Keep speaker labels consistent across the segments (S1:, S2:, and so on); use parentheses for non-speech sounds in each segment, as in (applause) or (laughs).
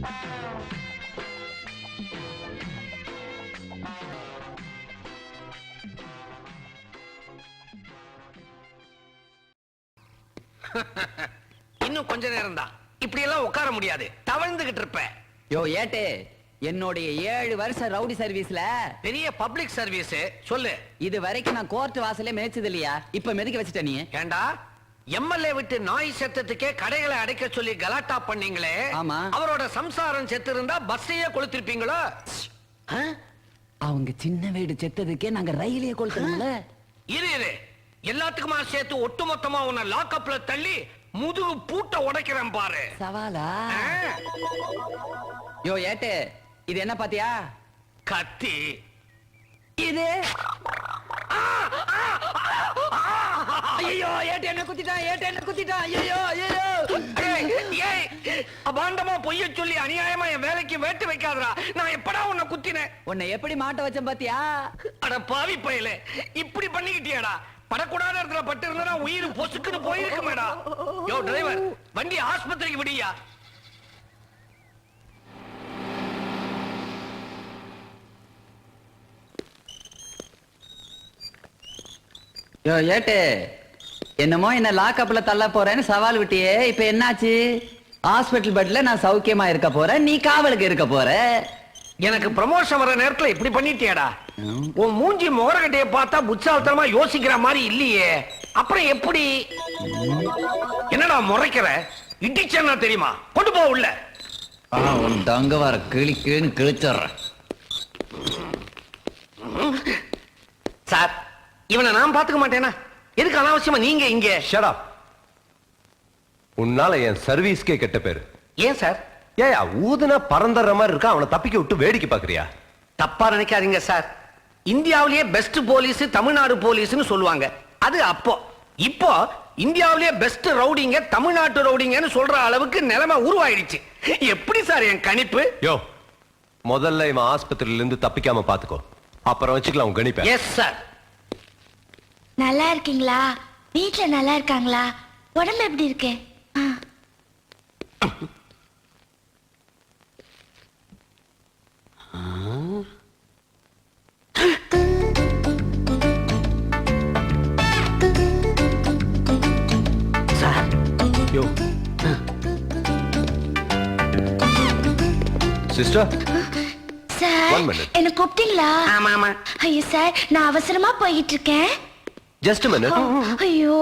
S1: (laughs) இன்னும் கொஞ்ச நேரம் தான் இப்படி எல்லாம் உட்கார முடியாது. தவழ்ந்துகிட்டு இருப்ப.
S2: யோ ஏட்டு என்னுடைய ஏழு வருஷம் ரவுடி சர்வீஸ்ல.
S1: பெரிய பப்ளிக் சர்வீஸ் சொல்லு.
S2: இது வரைக்கும் நான் கோர்ட் வாசலே மேய்ச்சது இல்லையா இப்ப மெதுக்க வச்சுட்ட நீ.
S1: ஏண்டா? எம்எல்ஏ விட்டு நாய் செத்ததுக்கே கடைகளை அடைக்க சொல்லி கலாட்டா பண்ணீங்களே.
S2: ஆமா.
S1: அவரோட சம்சாரம் செத்து இருந்தா பஸ்ஸையே கொளுத்திருப்பீங்களோ? ஆ?
S2: அவங்க சின்ன வீடு செத்ததுக்கே நாங்க ரயிலே கொளுத்தணும்ல?
S1: இரு இரு. எல்லாத்துக்குமா சேர்த்து ஒட்டுமொத்தமா உன்னை லாக்அப்ல தள்ளி முதுகு பூட்ட உடைக்கிறேன் பாரு.
S2: சவாலா?
S1: ஆ?
S2: யோ ஏட்டு இது என்ன பாத்தியா?
S1: கத்தி.
S2: இது? ஐயோ ஏட்டு என்ன குத்திட்டான் ஏட்டு என்ன குத்திட்டான் ஐயோ ஐயோ
S1: ஏய், ஏய், அபாண்டமா பொய்ய சொல்லி அநியாயமா என் வேலைக்கு வேட்டு வைக்காதடா. நான் எப்படா உன்னை குத்தினேன்?
S2: உன்னை எப்படி மாட்ட வச்சேன் பாத்தியா?
S1: அட பாவி பயலே இப்படி பண்ணிக்கிட்டியாடா. படக்கூடாத இடத்துல பட்டு இருந்தா உயிர் பொசுக்குன்னு போயிருக்குமேடா. யோ டிரைவர் வண்டி ஆஸ்பத்திரிக்கு விடியா
S2: யோ ஏட்டு. என்னமோ என்ன லாக்அப்ல தள்ள போறேன்னு சவால் விட்டியே இப்ப என்னாச்சு? ஹாஸ்பிடல் பெட்ல நான் சௌக்கியமா இருக்க போறேன் நீ காவலுக்கு இருக்க போற.
S1: எனக்கு ப்ரமோஷன் வர நேரத்துல இப்படி பண்ணிட்டியாடா. உன் மூஞ்சி முகரகட்டைய பார்த்தா புச்சாலத்தனமா யோசிக்கிற மாதிரி இல்லையே. அப்புறம் எப்படி? என்னடா முறைக்கிற? இடிச்சேன்னா தெரியுமா? கொண்டு போ உள்ள.
S2: தங்க வர கிளிக்குன்னு கிழிச்சிடுறேன்
S1: சார் இவனை நான் பாத்துக்க மாட்டேனா? எதுக்கு அனாவசியமா நீங்க இங்க?
S3: ஷட் அப் உன்னால என் சர்வீஸ்க்கே கெட்ட பேரு.
S1: ஏன் சார்?
S3: ஏயா ஊதுனா பறந்துற மாதிரி இருக்கா? அவனை தப்பிக்க விட்டு வேடிக்கை பாக்குறியா
S1: தப்பா நினைக்காதீங்க சார். இந்தியாவிலேயே பெஸ்ட் போலீஸ் தமிழ்நாடு போலீஸ்னு சொல்லுவாங்க. அது அப்போ. இப்போ இந்தியாவிலேயே பெஸ்ட் ரவுடிங்க தமிழ்நாட்டு ரவுடிங்கன்னு சொல்ற அளவுக்கு நிலைமை உருவாயிடுச்சு. எப்படி சார் என் கணிப்பு?
S3: யோ முதல்ல இவன் ஆஸ்பத்திரியில இருந்து தப்பிக்காம பாத்துக்கோ. அப்புறம் வச்சுக்கலாம் உன் கணிப்பேன்
S1: எஸ் சார்
S4: நல்லா இருக்கீங்களா? வீட்ல நல்லா இருக்காங்களா? உடம்பு எப்படி இருக்கு?
S3: சிஸ்டர்?
S4: Sir
S3: One minute.
S4: என்ன கூப்பிட்டீங்களா?
S1: ஆமா ஆமா
S4: ஐயோ சார் நான் அவசரமா போயிட்டு இருக்கேன்.
S3: ஜஸ்ட் மினிட்
S4: ஐயோ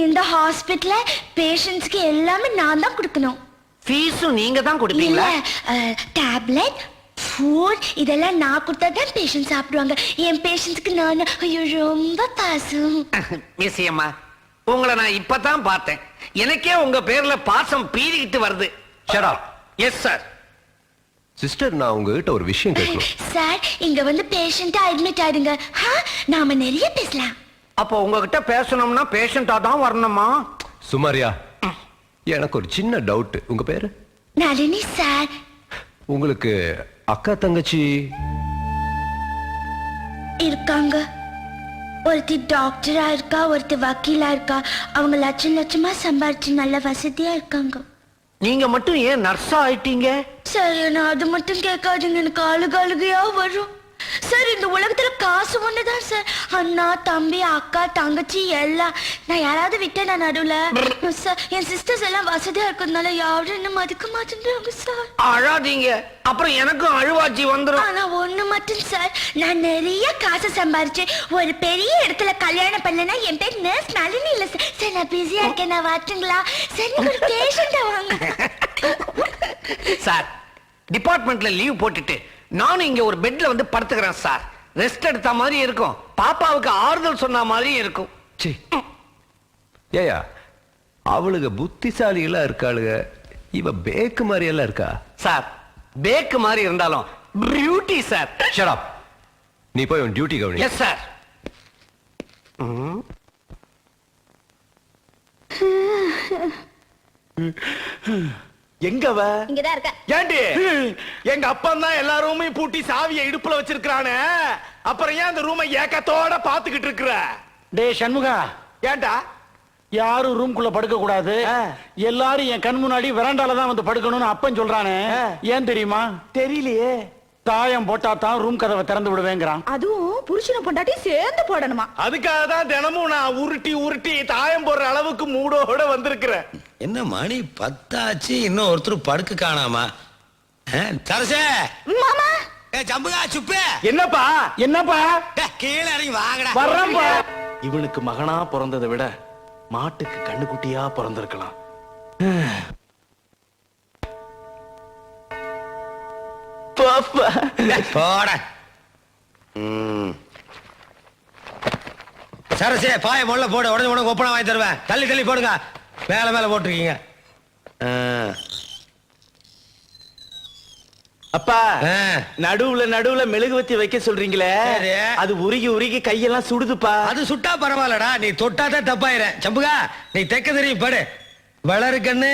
S4: இந்த ஹாஸ்பிடல்ல பேஷண்ட்ஸ்க்கு எல்லாமே நான் தான் கொடுக்கணும்.
S1: ஃபீஸும் நீங்க தான் கொடுப்பீங்களா?
S4: டேப்லெட் ஃபுட் இதெல்லாம் நான் கொடுத்தா தான் பேஷண்ட் சாப்பிடுவாங்க. என் பேஷண்ட்ஸ்க்கு நான் ஐயோ ரொம்ப பாசம். (laughs)
S1: மிஸ்யம்மா உங்களை நான் இப்பதான் பார்த்தேன். எனக்கே உங்க பேர்ல பாசம் பீறிக்கிட்டு வருது.
S3: ஷட்
S1: எஸ் சார்
S3: சிஸ்டர் நான் உங்ககிட்ட ஒரு விஷயம் கேட்கணும்.
S4: சார் இங்க வந்து பேஷண்டா அட்மிட் ஆயிடுங்க. நாம நிறைய பேசலாம்.
S1: அப்போ உங்ககிட்ட பேசணும்னா பேஷண்டா தான் வரணுமா?
S3: சுமாரியா எனக்கு ஒரு சின்ன டவுட் உங்க பேரு?
S4: நளினி சார்.
S3: உங்களுக்கு அக்கா தங்கச்சி?
S4: இருக்காங்க. ஒருத்தி டாக்டரா இருக்கா ஒருத்தி வக்கீலா இருக்கா. அவங்க லட்சம் லட்சமா சம்பாரிச்சு நல்ல வசதியா இருக்காங்க.
S1: நீங்க மட்டும் ஏன் நர்ஸா ஆயிட்டீங்க?
S4: சார் என்ன அது மட்டும் கேட்காதீங்க. எனக்கு அழுக அழுகையா வரும். சார் இந்த உலகத்துல காசு ஒண்ணுதான் சார். அண்ணா தம்பி அக்கா தங்கச்சி எல்லாம். நான் யாராவது விட்டேன் நான் நடுவுல. சார் என் சிஸ்டர்ஸ் எல்லாம் வசதியா இருக்கிறதுனால யாரும் என்ன மதிக்க மாட்டேங்கிறாங்க சார்.
S1: அழாதீங்க. அப்புறம் எனக்கும் அழுவாச்சி வந்துரும்.
S4: ஆனா ஒண்ணு மட்டும் சார். நான் நிறைய காசு சம்பாரிச்சு ஒரு பெரிய இடத்துல கல்யாணம் பண்ணனா என் பேர் நர்ஸ் நளினி இல்ல சார். சார் நான் பிஸியா இருக்கேன். நான் வரட்டுங்களா? சார் நீங்க ஒரு பேஷண்டா வாங்க. (laughs)
S1: சார் டிபார்ட்மெண்ட்ல லீவ் போட்டுட்டு நானும் இங்க ஒரு பெட்ல வந்து படுத்துக்கிறேன் சார் ரெஸ்ட் எடுத்த மாதிரி இருக்கும். பாப்பாவுக்கு ஆறுதல் சொன்ன மாதிரி இருக்கும்.
S3: ச்சீ. ஏயா அவளுக புத்திசாலிகளா இருக்காளுக. இவ பேக்கு மாதிரி எல்லாம் இருக்கா?
S1: சார் பேக்கு மாதிரி இருந்தாலும் பியூட்டி சார்
S3: ஷட் அப் நீ போய் உன் டியூட்டி கவனி
S1: எஸ் சார்
S4: இங்கதான் இருக்க
S5: ஏண்டி? எங்க அப்பா தான் எல்லா ரூமையும் பூட்டி சாவியை இடுப்புல வச்சிருக்கானே அப்புறம் ஏன் அந்த ரூமை ஏக்கத்தோட பாத்துக்கிட்டு இருக்கிற?
S1: டே சண்முகா.
S5: ஏன்டா யாரும் ரூம்குள்ள படுக்க கூடாது எல்லாரும் என் கண் முன்னாடி வெராண்டால தான் வந்து படுக்கணும்னு அப்பன் சொல்றானே. ஏன் தெரியுமா? தெரியலையே. தாயம் போட்டா தான் ரூம் கதவை திறந்து விடுவேங்கிறான்.
S6: அதுவும் புருஷனை பொண்டாட்டி சேர்ந்து போடணுமா?
S5: அதுக்காக தான் தினமும் நான் உருட்டி உருட்டி தாயம் போடுற அளவுக்கு மூடோட வந்திருக்கிறேன்.
S7: என்ன மணி பத்தாச்சு இன்னும் ஒருத்தர் படுக்க காணாமா? சரசே
S6: மாமா!
S7: ஏ சம்புகா சுப்பு!
S5: என்னப்பா? என்னப்பா?
S7: கீழே இறங்கி வாங்கடா.
S5: வர்றேன்ப்பா. இவனுக்கு மகனா பிறந்ததை விட மாட்டுக்கு கண்ணுக்குட்டியா பிறந்திருக்கலாம்.
S7: போட. ம். சரசே பாய முள்ள போடு உடனே உனக்கு ஒப்பனை வாங்கி தருவேன். தள்ளி தள்ளி போடுங்க. மேல மேல போட்டிருக்கீங்க.
S5: அப்பா. நடுவுல நடுவுல மெழுகுவத்தி வைக்க சொல்றீங்களே. அது உருகி உருகி கையெல்லாம் சுடுதுப்பா.
S7: அது சுட்டா பரவாயில்லடா. நீ தொட்டாதான் தப்பாயிர. சம்புகா நீ தெக்க தெரியும் படு. வளரு கண்ணு.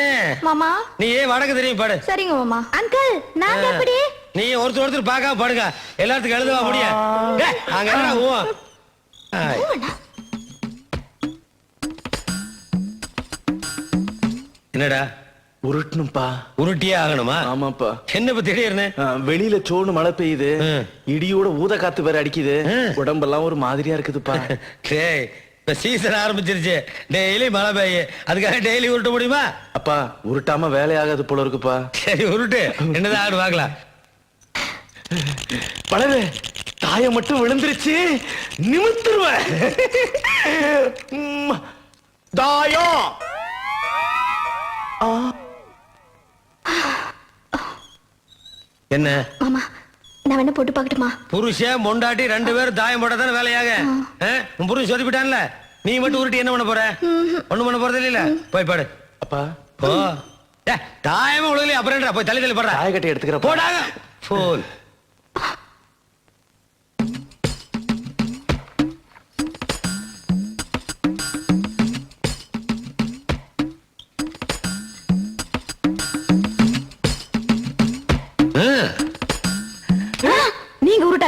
S6: மாமா.
S7: நீ ஏன் வடக்கு தெரியும் படு.
S6: சரிங்க மாமா. அங்கிள் நாங்க எப்படி?
S7: நீ ஒருத்தர் ஒருத்தர் பார்க்காம படுங்க எல்லாத்துக்கும் எழுதுவா முடியும் டேய், அங்க என்னடா என்னடா?
S5: உருட்டணும்பா
S7: உருட்டியே ஆகணுமா?
S5: ஆமாப்பா.
S7: என்ன இப்ப திடீர்னு?
S5: வெளியில சோன்னு மழை பெய்யுது. இடியோட ஊத காத்து வேற அடிக்குது. உடம்பெல்லாம் ஒரு மாதிரியா இருக்குதுப்பா. (laughs)
S7: டேய் இப்ப சீசன் ஆரம்பிச்சிருச்சு. டெய்லி மழை பெய்யு. அதுக்காக டெய்லி உருட்ட முடியுமா?
S5: அப்பா உருட்டாம வேலையாகாது போல இருக்குப்பா.
S7: சரி உருட்டு. என்னதான் ஆடு பார்க்கலாம்.
S5: பழவே தாயம் மட்டும் விழுந்துருச்சு. நிமித்துருவேன் (laughs) தாயம்.
S7: என்ன?
S6: மாமா நான் வேணா போட்டு பார்க்கட்டுமா?
S7: புருஷன் பொண்டாட்டி ரெண்டு பேரும் தாயம் போட்டா தானே வேலையாக? உன் புருஷன் சொதிப்பிட்டான்ல நீ மட்டும் உருட்டி என்ன பண்ண போற? ஒண்ணும் பண்ண போறது இல்ல போய் பாடு.
S5: அப்பா.
S7: போ. டேய், தாயமே உலகிலே அப்புறம்? போய் தள்ளி தள்ளி போடுறா?
S5: தாயக்கட்டை எடுத்துக்கிறப்பா
S7: போடாங்க போல்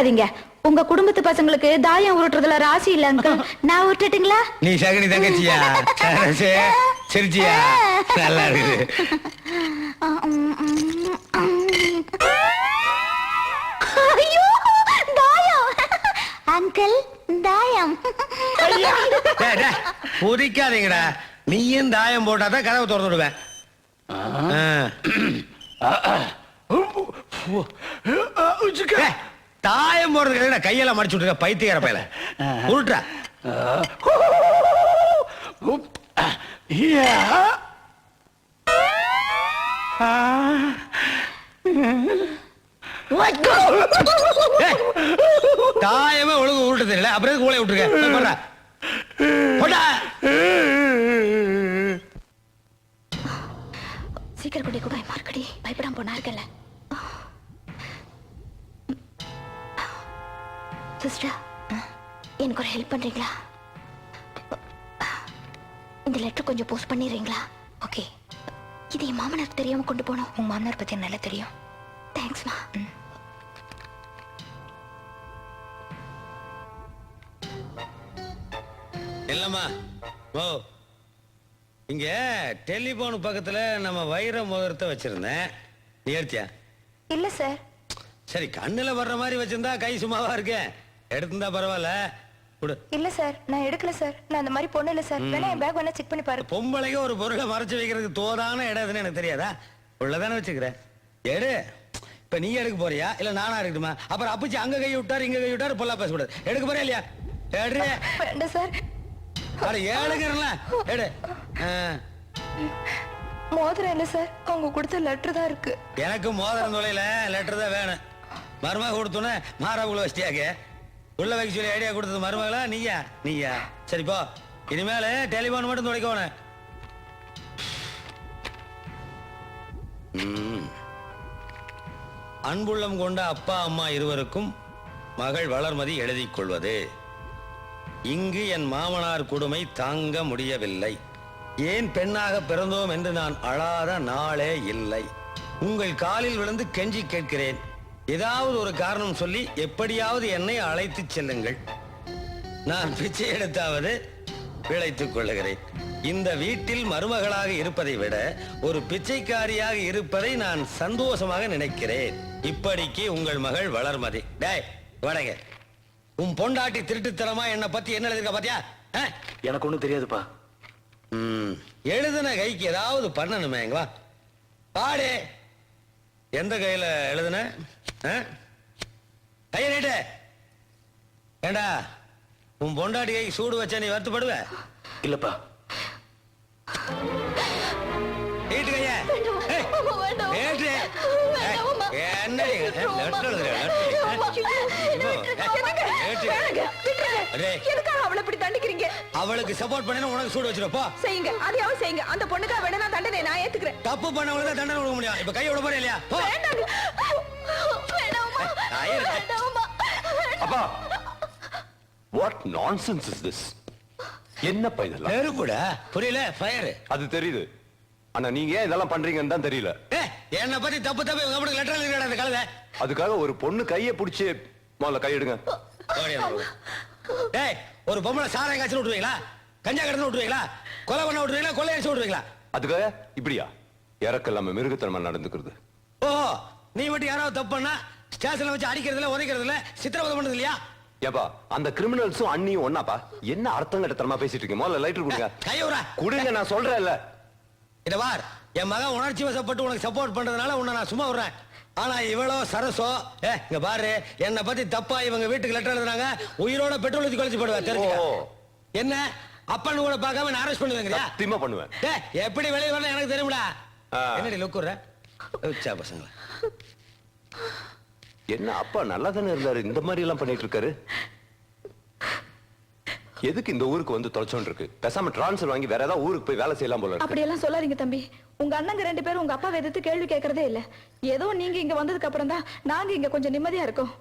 S6: உருட்டாதீங்க உங்க குடும்பத்து பசங்களுக்கு தாயம் உருட்டுறதுல ராசி இல்ல அங்கிள் நான் உருட்டட்டுங்களா?
S7: நீ சகனி தங்கச்சியா சரசே, சிரிச்சியா? நல்லா இருக்குது.
S6: ஐயோ தாயம். அங்கிள் தாயம்.
S7: டேய், டேய், குதிக்காதீங்கடா நீயும் தாயம் போட்டாதான் கதவை திறந்து விடுவேன். ஆ. டேய், தாயம் போடுறதுக்கு எதுக்குடா கையெல்லாம் மடிச்சு விட்டுருக்க? பைத்தியக்கார பையல உருட்டா
S5: யா. ஆ.
S7: டேய், தாயமே ஒழுங்கு உருட்ட தெரியல. அப்புறம் ஊழைய விட்டுருக்க?
S6: சீக்கிரம் கூடி கூட மார்க்கடி. பயப்படாம போனா இருக்கல சிஸ்டர் எனக்கு ஒரு ஹெல்ப் பண்றீங்களா? இந்த லெட்டர் கொஞ்சம் போஸ்ட் பண்ணிடுறீங்களா? ஓகே. இது என் மாமனாருக்கு தெரியாம கொண்டு போனோம். உங்க மாமனார் பத்தி நல்லா தெரியும். தேங்க்ஸ்மா
S7: இல்லம்மா. ஓ. இங்க டெலிபோன் பக்கத்துல நம்ம வைர மோதிரத்தை வச்சிருந்தேன். நீ எடுத்தியா?
S6: இல்ல சார்.
S7: சரி கண்ணுல வர்ற மாதிரி வச்சிருந்தா கை சும்மாவா இருக்கேன் எடுத்திருந்தா பரவாயில்ல. கொடு.
S8: இல்ல சார் நான் எடுக்கல சார். நான் அந்த மாதிரி பொண்ணு இல்ல சார். வேணா என் பேக் வேணா செக் பண்ணி பாரு
S7: பொம்பளைங்க ஒரு பொருளை மறைச்சு வைக்கிறதுக்கு தோதான இடம் எதுன்னு எனக்கு தெரியாதா? உள்ளதானே வச்சுக்கிறேன். எடு. இப்ப நீ எடுக்க போறியா? இல்ல நானா எடுக்கட்டுமா? அப்புறம் அப்பச்சி அங்க கை விட்டாரு இங்க கை விட்டாரு பொல்லா பேசக்கூடாது எடுக்க போறியா இல்லையா? எடு.
S8: வேண்டாம் சார்.
S7: அட ஏழுங்கிறல எடு.
S8: மோதிரம் இல்ல சார். அவங்க கொடுத்த லெட்டர் தான் இருக்கு.
S7: எனக்கு மோதிரம் தொலைல லெட்டர் தான் வேணும். மருமக கொடுத்தோன்னே மாறாவுக்குள்ள வச்சிட்டியாக்க உள்ள வைக்க சொல்லி ஐடியா கொடுத்தது மருமகளா? நீயா? நீயா? சரி போ. இனிமேல டெலிபோன் மட்டும் துடைக்கணும் அன்புள்ளம் கொண்ட அப்பா அம்மா இருவருக்கும் மகள் வளர்மதி எழுதி கொள்வது. இங்கு என் மாமனார் கொடுமை தாங்க முடியவில்லை. ஏன் பெண்ணாக பிறந்தோம் என்று நான் அழாத நாளே இல்லை. உங்கள் காலில் விழுந்து கெஞ்சி கேட்கிறேன். ஏதாவது ஒரு காரணம் சொல்லி எப்படியாவது என்னை அழைத்துச் செல்லுங்கள். நான் பிச்சை எடுத்தாவது பிழைத்துக் கொள்ளுகிறேன். இந்த வீட்டில் மருமகளாக இருப்பதை விட ஒரு பிச்சைக்காரியாக இருப்பதை நான் சந்தோஷமாக நினைக்கிறேன். இப்படிக்கு உங்கள் மகள் வளர்மதி. டேய் வடங்க உன் பொண்டாட்டி திருட்டுத்தனமா என்னை பத்தி என்ன எழுதிருக்க பாத்தியா?
S5: எனக்கு ஒண்ணும் தெரியாதுப்பா.
S7: ம், எழுதுன கைக்கு ஏதாவது பண்ணணுமே இங்க வா. பாடு. எந்த கையில எழுதுன? கையை நீட்டு. ஏண்டா உன் பொண்டாட்டி கைக்கு சூடு வச்சா நீ வருத்தப்படுவ?
S5: இல்லப்பா.
S7: நீட்டு கைய ஏய், நீட்டு.
S8: தண்டிக்கிறீங்க?
S7: அவளுக்கு சப்போர்ட் பண்ணி உனக்கு சூடு வச்சிருப்போ
S8: செய்யுங்க. அதையாவது செய்யுங்க. அந்த பொண்ணுக்கா வேணா நான் தண்டனை நான் ஏத்துக்கிறேன்.
S7: தப்பு பண்ணவங்களுக்கு தான் தண்டனை கொடுக்க முடியும். இப்ப கையை விட போறேன் இல்லையா?
S3: அப்பா வாட் நான்சென்ஸ் இஸ் திஸ் என்னப்பா இதெல்லாம்?
S7: நெரு கூட புரியல ஃபயர்
S3: அது தெரியுது. ஆனா நீங்க ஏன் இதெல்லாம் பண்றீங்கன்னு தான் தெரியல.
S7: என்ன பத்தி தப்பு தப்பு இவங்க அப்படி லெட்டர் எழுதிடா அந்த கழுதை.
S3: அதுக்காக ஒரு பொண்ணு கையை பிடிச்சி முதல்ல கை எடுங்க.
S7: டேய் ஒரு பொம்பளை சாராயம் காய்ச்சல் விட்டுருவீங்களா? கஞ்சா கடந்து விட்டுருவீங்களா? கொலை பண்ண விட்டுருவீங்களா? கொள்ளை அடிச்சு விட்டுருவீங்களா?
S3: அதுக்காக இப்படியா? இறக்க இல்லாம மிருகத்தனமா நடந்துக்கிறது.
S7: ஓஹோ நீ மட்டும் யாராவது தப்பு பண்ணா ஸ்டேஷன்ல வச்சு அடிக்கிறதுல உதைக்கிறதுல சித்திரவதை பண்றது இல்லையா?
S3: ஏப்பா அந்த கிரிமினல்ஸும் அண்ணியும் ஒன்னாப்பா என்ன அர்த்தம் கட்டத்தனமா பேசிட்டு இருக்கீங்க? முதல்ல லைட்டர் கொடுங்க.
S7: கையோரா
S3: கொடுங்க நான் சொல்றேன்ல.
S7: இத பார் என் மகன் உணர்ச்சி வசப்பட்டு உனக்கு சப்போர்ட் பண்றதுனால உன்னை நான் சும்மா விடுறேன். ஆனா இவ்வளோ சரசோ ஏ இங்க பாரு என்னை பத்தி தப்பா இவங்க வீட்டுக்கு லெட்டர் எழுதுறாங்க உயிரோட பெட்ரோல் ஊத்தி கொலைச்சு போடுவேன் தெரிஞ்சுக்க. என்ன? அப்பன்னு கூட பார்க்காம நான் அரெஸ்ட் பண்ணுவேங்கறியா
S3: சத்தியமா பண்ணுவேன்.
S7: டேய் எப்படி வெளிய வரணும் எனக்கு தெரியும்டா
S3: ஆ.
S7: என்னடி லுக்குற பசங்களா.
S3: என்ன அப்பா நல்லா தானே இருந்தாரு? இந்த மாதிரி எல்லாம் பண்ணிட்டு இருக்காரு எதுக்கு இந்த ஊருக்கு வந்து தொலைச்சோன்னு இருக்கு பேசாம டிரான்ஸ்ஃபர் வாங்கி வேற ஏதாவது ஊருக்கு போய் வேலை செய்யலாம் போல இருக்கு.
S8: அப்படியெல்லாம் சொல்லாதீங்க தம்பி. உங்க அண்ணங்க ரெண்டு பேரும் உங்க அப்பா எதிர்த்து கேள்வி கேட்கறதே இல்ல. ஏதோ நீங்க இங்க வந்ததுக்கு அப்புறம் தான் நாங்க இங்க கொஞ்சம் நிம்மதியா இருக்கோம்.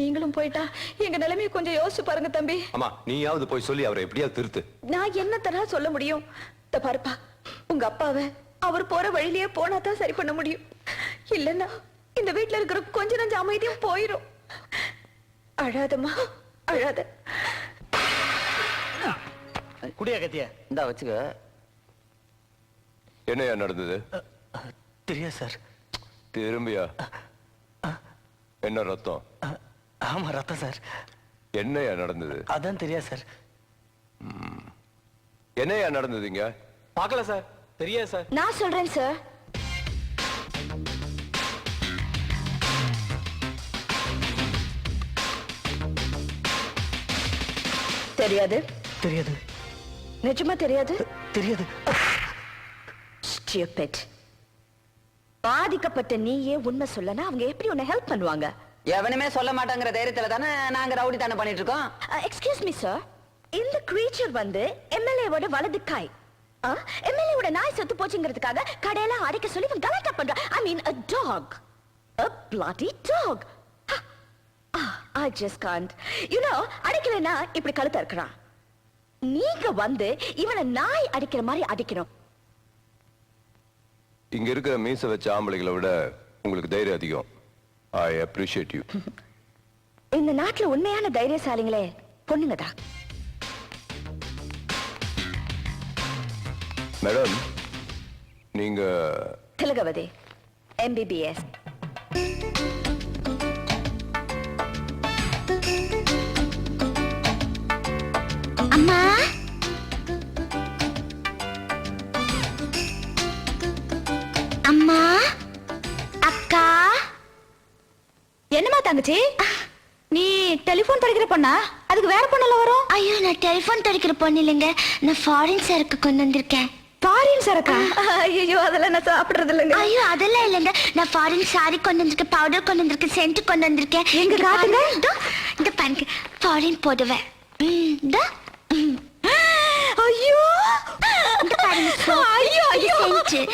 S8: நீங்களும் போயிட்டா எங்க நிலைமையை கொஞ்சம் யோசிச்சு பாருங்க தம்பி.
S3: அம்மா நீயாவது போய் சொல்லி அவரை எப்படியாவது திருத்து.
S8: நான் என்ன தரா சொல்ல முடியும்? இந்த பாருப்பா உங்க அப்பாவை அவர் போற வழியிலேயே போனா தான் சரி பண்ண முடியும். இல்லன்னா இந்த வீட்ல இருக்கிற கொஞ்ச நஞ்ச அமைதியும் போயிரும். அழாதம்மா அழாத.
S5: குடியா கத்திய?
S2: இந்தா வச்சுக்க.
S3: என்னையா நடந்தது?
S5: தெரியாது சார்.
S3: திரும்பியா? என்ன ரத்தம்?
S5: ஆமா ரத்தம் சார்.
S3: என்னையா நடந்தது?
S5: அதான் தெரியாது சார்.
S3: என்னையா நடந்ததுங்க
S5: பார்க்கல சார். தெரியாது சார்.
S8: நான் சொல்றேன் சார். தெரியாது?
S5: தெரியாது.
S8: நிஜமா தெரியாது?
S5: தெரியாது.
S8: ஸ்டூபிட் பாதிக்கப்பட்ட நீயே உண்மை சொல்லனா அவங்க எப்படி உன்னை ஹெல்ப் பண்ணுவாங்க?
S2: எவனுமே சொல்ல மாட்டாங்கிற தைரியத்துல தானே நாங்க ரவுடி தானே பண்ணிட்டு இருக்கோம்.
S8: எக்ஸ்கியூஸ் மீ சார் இந்த கிரீச்சர் வந்து எம்எல்ஏவோட வலது காய். எம்எல்ஏவோட நாய் செத்து போச்சுங்கிறதுக்காக கடையெல்லாம் அடைக்க சொல்லி கலாட்டா பண்றான் ஐ மீன் a dog. A bloody dog. I just can't. You know அடிக்கலைன்னா இப்படி கழுத்த இருக்கிறான் நீங்க வந்து இவனை நாய் அடிக்கிற மாதிரி அடிக்கணும்.
S3: இங்க இருக்கிற மீச வச்ச ஆம்பளைகளை விட உங்களுக்கு தைரியம் அதிகம். ஐ அப்ரிஷியேட் யூ
S8: இந்த நாட்டுல உண்மையான தைரியசாலிங்களே பொண்ணுங்க தான்.
S3: மேடம் நீங்க
S8: திலகவதி எம்பிபிஎஸ் தங்கச்சி நீ டெலிபோன் படிக்கிற பொண்ணா? அதுக்கு வேற பொண்ணெல்லாம் வரும்?
S4: ஐயோ நான் டெலிஃபோன் தடிக்கிற பொண்ணு இல்லைங்க. நான் ஃபாரின் சரக்கு கொண்டு வந்திருக்கேன்.
S8: பாரின் சரக்கா ஐயோ அதெல்லாம் நான் சாப்பிடுறது இல்லைங்க.
S4: ஐயோ அதெல்லாம் இல்லைங்க. நான் ஃபாரின் சாரி கொண்டு வந்திருக்கேன் பவுடர் கொண்டு வந்திருக்கேன் சென்ட் கொண்டு வந்திருக்கேன்.
S8: எங்க காட்டுங்க.
S4: இந்த பாருங்க. ஃபாரின் போடுவேன்.
S8: ஐயோ!
S4: இந்த பாருங்க. soap.
S8: ஐயோ! ஐயோ.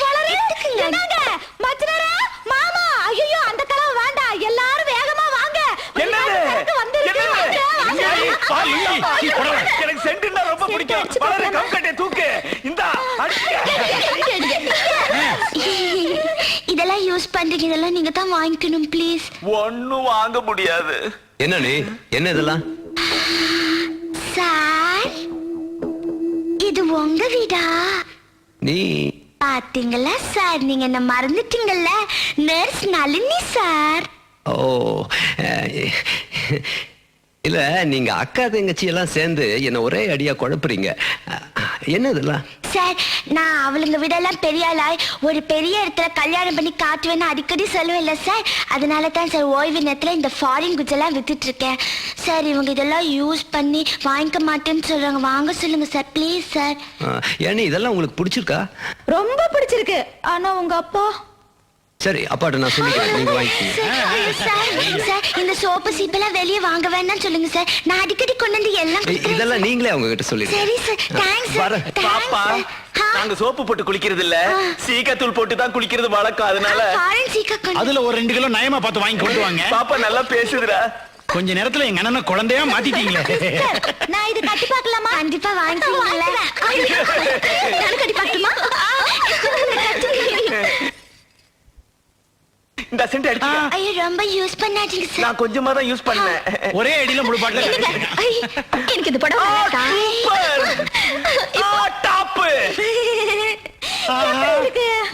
S8: வளரு.
S4: எடுத்துக்கங்க.
S8: என்னங்க மச்சனரே மாமா ஐயோ அந்த கலவை வேண்டாம் எல்லாரும் வேகமா வாங்க
S5: என்னது?
S8: சரக்கு வந்திருக்கு.
S5: என்னது?
S8: வாங்க, வாங்க.
S5: ஏய், பாரு,
S8: ஐயோ,
S5: ஏய்,
S8: ஐயோ.
S5: புடவை. எனக்கு சென்டுன்னா ரொம்ப
S8: சென்ட்
S5: பிடிக்கும் வளரு. கம்கட்டை தூக்கு. இந்தா அடிக்க. (laughs)
S4: இதெல்லாம் யூஸ் பண்றீங்க. இதெல்லாம் நீங்க தான் வாங்கிக்கணும் ப்ளீஸ்
S5: ஒண்ணும் வாங்க முடியாது.
S3: என்ன நீ? என்ன இதெல்லாம்? (sighs)
S4: சார் இது உங்க வீடா?
S3: நீ?
S4: பாத்தீங்களா சார் நீங்க என்ன மறந்துட்டீங்கல்ல? நர்ஸ் நளினி சார்
S3: ஓ இல்ல நீங்க அக்கா தங்கச்சி எல்லாம் சேர்ந்து என்ன ஒரே அடியா குழப்புறீங்க. என்ன இதெல்லாம்
S4: சார் நான் அவளுங்க விடலாம் பெரிய ஆளாய் ஒரு பெரிய இடத்துல கல்யாணம் பண்ணி காட்டுவேன்னு அடிக்கடி சொல்லுவேன்ல சார். அதனால தான் சார் ஓய்வு நேரத்தில் இந்த ஃபாரின் குட்ஸ் எல்லாம் வித்துட்டு இருக்கேன் சார் இவங்க இதெல்லாம் யூஸ் பண்ணி வாங்கிக்க மாட்டேன்னு சொல்றாங்க. வாங்க சொல்லுங்க சார் ப்ளீஸ் சார்.
S3: ஏன்னு இதெல்லாம் உங்களுக்கு பிடிச்சிருக்கா?
S9: ரொம்ப பிடிச்சிருக்கு. ஆனா உங்க அப்பா
S3: சரி அப்பாட்ட நான் சொல்லிக்கிறேன். நீங்க வாங்கிக்கோங்க
S4: சார், ஐயோ, சார் சார் இந்த சோப்பு சீப்பெல்லாம் வெளியே வாங்க வேண்டாம்னு சொல்லுங்க சார் நான் அடிக்கடி கொண்டு வந்து எல்லாம்
S3: இ-
S4: கொடுக்குறேன்
S3: இதெல்லாம்
S4: சார்.
S3: நீங்களே அவங்க கிட்ட
S4: சரி
S3: சொல்லிடுங்க
S4: சார் தேங்க்ஸ் சார்
S3: வரேன்.
S10: பாப்பா நாங்க சோப்பு போட்டு குளிக்கிறது இல்ல சீக்காத்தூள் போட்டு தான் குளிக்கிறது வழக்கம் அதனால
S4: ஃபாரின் சீக்கா கொண்டு
S11: அதுல ஒரு ரெண்டு கிலோ நயமா பார்த்து வாங்கி கொண்டு வாங்க.
S10: பாப்பா நல்லா பேசுதுடா.
S11: கொஞ்ச நேரத்துல எங்க அண்ணனை குழந்தையா மாத்திட்டீங்களே
S4: நான் இது கட்டி பார்க்கலாமா? கண்டிப்பா வாங்கிக்கலாம்ல நான் கட்டி பார்க்கலாமா
S10: இந்த சென்ட் அடிச்சு
S4: ஐயோ ரொம்ப யூஸ் பண்ணாதீங்க சார்
S10: நான் கொஞ்சமா தான் யூஸ் பண்ணேன்.
S11: ஒரே அடியில முழு பாட்டில
S4: எனக்கு இது படம்
S10: டாப்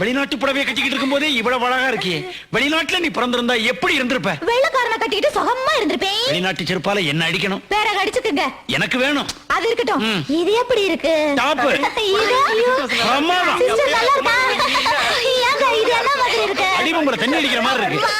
S11: வெளிநாட்டு புடவைய கட்டிக்கிட்டு இருக்கும் போதே இவ்வளவு அழகா இருக்கியே வெளிநாட்டுல நீ பிறந்திருந்தா எப்படி இருந்திருப்ப?
S9: வெள்ளக்காரனை கட்டிட்டு சுகமா இருந்திருப்பேன்.
S11: வெளிநாட்டு செருப்பால என்ன அடிக்கணும்?
S9: வேற அடிச்சுக்குங்க.
S11: எனக்கு வேணும்.
S9: அது இருக்கட்டும். இது எப்படி இருக்கு?
S11: டாப்
S9: நல்லா இருக்கா? என்ன மாதிரி இருக்கு?
S11: அடிபம்புல தண்ணி அடிக்கிற மாதிரி இருக்கு.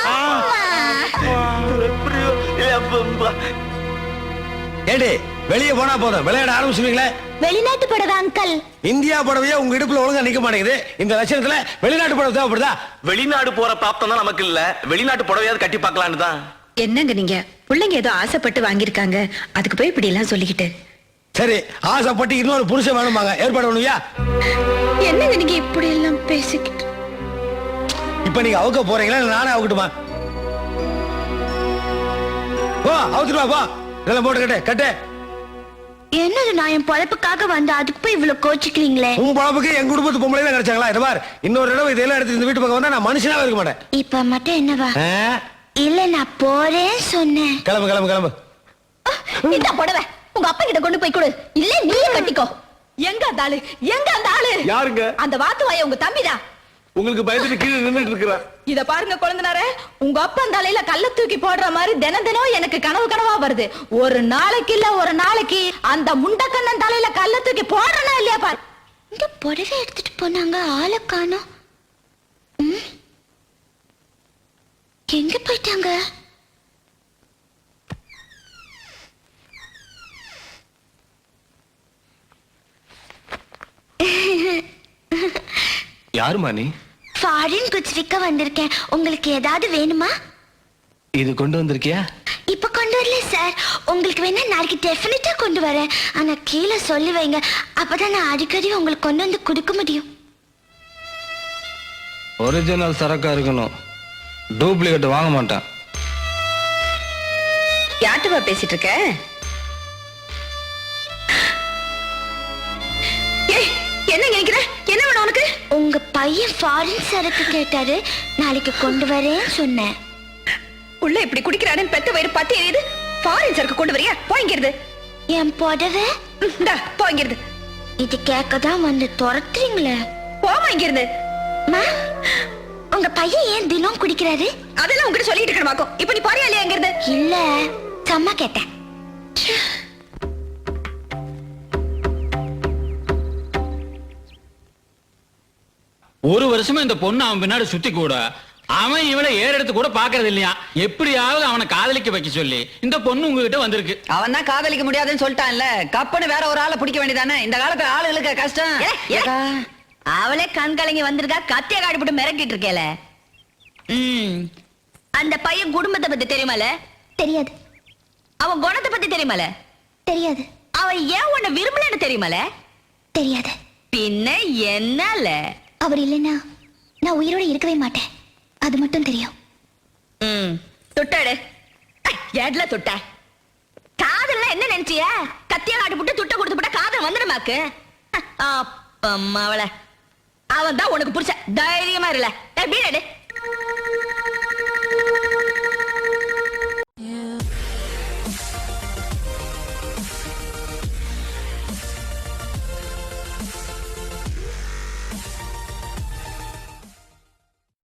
S7: ஏடி வெளியே போனா போதும். விளையாட ஆரம்பிச்சுவீங்களே
S9: வெளிநாட்டு படவா அங்கிள்?
S7: இந்தியா புடவையே உங்க இடுப்புல ஒழுங்கா நிக்க மாட்டேங்குது. இந்த லட்சணத்துல வெளிநாட்டு புடவை தேவைப்படுதா?
S10: வெளிநாடு போற பாப்தம் தான் நமக்கு இல்ல. வெளிநாட்டு புடவையாவது கட்டி பார்க்கலான்னு தான்.
S8: என்னங்க நீங்க? பிள்ளைங்க ஏதோ ஆசைப்பட்டு வாங்கியிருக்காங்க. அதுக்கு போய் இப்படி எல்லாம் சொல்லிக்கிட்டு.
S7: சரி ஆசைப்பட்டு இன்னொரு புருஷன் வேணுமாங்க ஏற்பாடு பண்ணுவியா?
S8: என்னங்க நீங்க இப்படி எல்லாம் பேசிக்கிட்டு?
S7: இப்ப நீங்க அவுக்க போறீங்களா? இல்ல நானே அவுக்கட்டுமா? போ அவுத்துட்டு வா போ இதெல்லாம் போட்டு கட்டு. கட்டு
S4: என்னது நான் என் பொழப்புக்காக வந்து? அதுக்கு போய் இவ்வளவு கோச்சிக்கிறீங்களே?
S7: உன் பழப்புக்கு எங்க குடும்பத்து பொம்பளை தான் கிடைச்சாங்களா? இது பார். இன்னொரு தடவை இதெல்லாம் எடுத்து இந்த வீட்டு பக்கம் வந்தா நான் மனுஷனாவே இருக்க மாட்டேன்.
S4: இப்ப மட்டும் என்னவா? இல்ல நான் போறேன் சொன்னேன்.
S7: கிளம்பு கிளம்பு கிளம்பு.
S9: இந்த புடவை உங்க அப்பா கிட்ட கொண்டு போய் கொடு. இல்ல நீயே கட்டிக்கோ. எங்க அந்த ஆளு? எங்க அந்த ஆளு?
S10: யாருங்க?
S9: அந்த வாத்து வாய உங்க தம்பிதான்.
S10: உங்களுக்கு பயந்துட்டு கீழே நின்னுட்டு இருக்கிறேன்.
S9: இத பாருங்க குழந்தனாரே உங்க அப்பா தலையில கல்ல தூக்கி போடுற மாதிரி தினம் தினம் எனக்கு கனவு கனவா வருது. ஒரு நாளைக்கு இல்ல ஒரு நாளைக்கு அந்த முண்டக்கண்ணன் தலையில கல்ல தூக்கி போடுறனா இல்லையா பாரு.
S4: இந்த புடவை எடுத்துட்டு போனாங்க ஆளை காணோம். ம்? எங்க போயிட்டாங்க?
S3: யாருமா நீ?
S4: ஃபாரின் குட்ஸ் விற்க வந்திருக்கேன். உங்களுக்கு ஏதாவது வேணுமா?
S3: இது கொண்டு வந்திருக்கியா?
S4: இப்ப கொண்டு வரல சார் உங்களுக்கு வேணா நாளைக்கு டெஃபினட்டா கொண்டு வரேன். ஆனா கீழே சொல்லி வைங்க. அப்பதான் நான் அடிக்கடி உங்களுக்கு கொண்டு வந்து கொடுக்க முடியும்.
S12: ஒரிஜினல் சரக்கா இருக்கணும். டூப்ளிகேட் வாங்க மாட்டேன்.
S8: யார்கிட்டப்பா பேசிட்டு இருக்க?
S4: உங்க பையன் ஃபாரின் சரக்கு கேட்டாரு. நாளைக்கு கொண்டு வரேன்னு சொன்னேன்.
S8: உள்ள இப்படி குடிக்கிறாருன்னு பெத்த வயிறு பத்தி எரியுது. ஃபாரின் சரக்கு கொண்டு வரியா? போய்ங்கிறது
S4: என் புடவை?
S8: இந்தா போய்ங்கிறது
S4: இது கேட்க தான் வந்து துரத்துறீங்களே.
S8: போமா இங்கிருந்து.
S4: மா உங்க பையன் ஏன் தினம் குடிக்கிறாரு?
S8: அதெல்லாம் உங்ககிட்ட சொல்லிட்டு இருக்கணுமாக்கும் இப்ப நீ போறியா இல்லையா இங்கிருந்து?
S4: இல்ல சும்மா கேட்டேன்.
S11: ஒரு வருஷமா இந்த பொண்ணு அவன் பின்னாடி சுத்தி கூட அவன் இவளை ஏறெடுத்து கூட பாக்குறது இல்லையா? எப்படியாவது அவனை காதலிக்க வைக்க சொல்லி இந்த பொண்ணு உங்ககிட்ட வந்திருக்கு.
S2: அவன் தான் காதலிக்க முடியாதுன்னு சொல்லிட்டான்ல. கப்புன்னு வேற ஒரு ஆளை பிடிக்க வேண்டியதானே? இந்த காலத்து ஆளுகளுக்கு கஷ்டம்.
S9: அவளே கண் கலங்கி வந்திருக்கா? கத்திய காடி போட்டு மிரட்டிட்டு இருக்கேல ம். அந்த பையன் குடும்பத்தை பத்தி தெரியுமால?
S4: தெரியாது.
S9: அவன் குணத்தை பத்தி தெரியுமால?
S4: தெரியாது.
S9: அவன் ஏன் உன்னை விரும்பலன்னு தெரியுமால?
S4: தெரியாது.
S9: பின்ன என்னல?
S4: அவர் இல்லைன்னா நான் உயிரோட இருக்கவே மாட்டேன். அது மட்டும் தெரியும்.
S9: ம் தொட்டாடு. ஏட்ல தொட்ட. காதல்னா என்ன நினைச்சிய? கத்திய காட்டு போட்டு துட்ட கொடுத்து போட்டா காதல் வந்துடுமாக்கு அப்பம்மா அவளை. அவன் தான் உனக்கு புடிச்ச தைரியமா இருல. எப்படி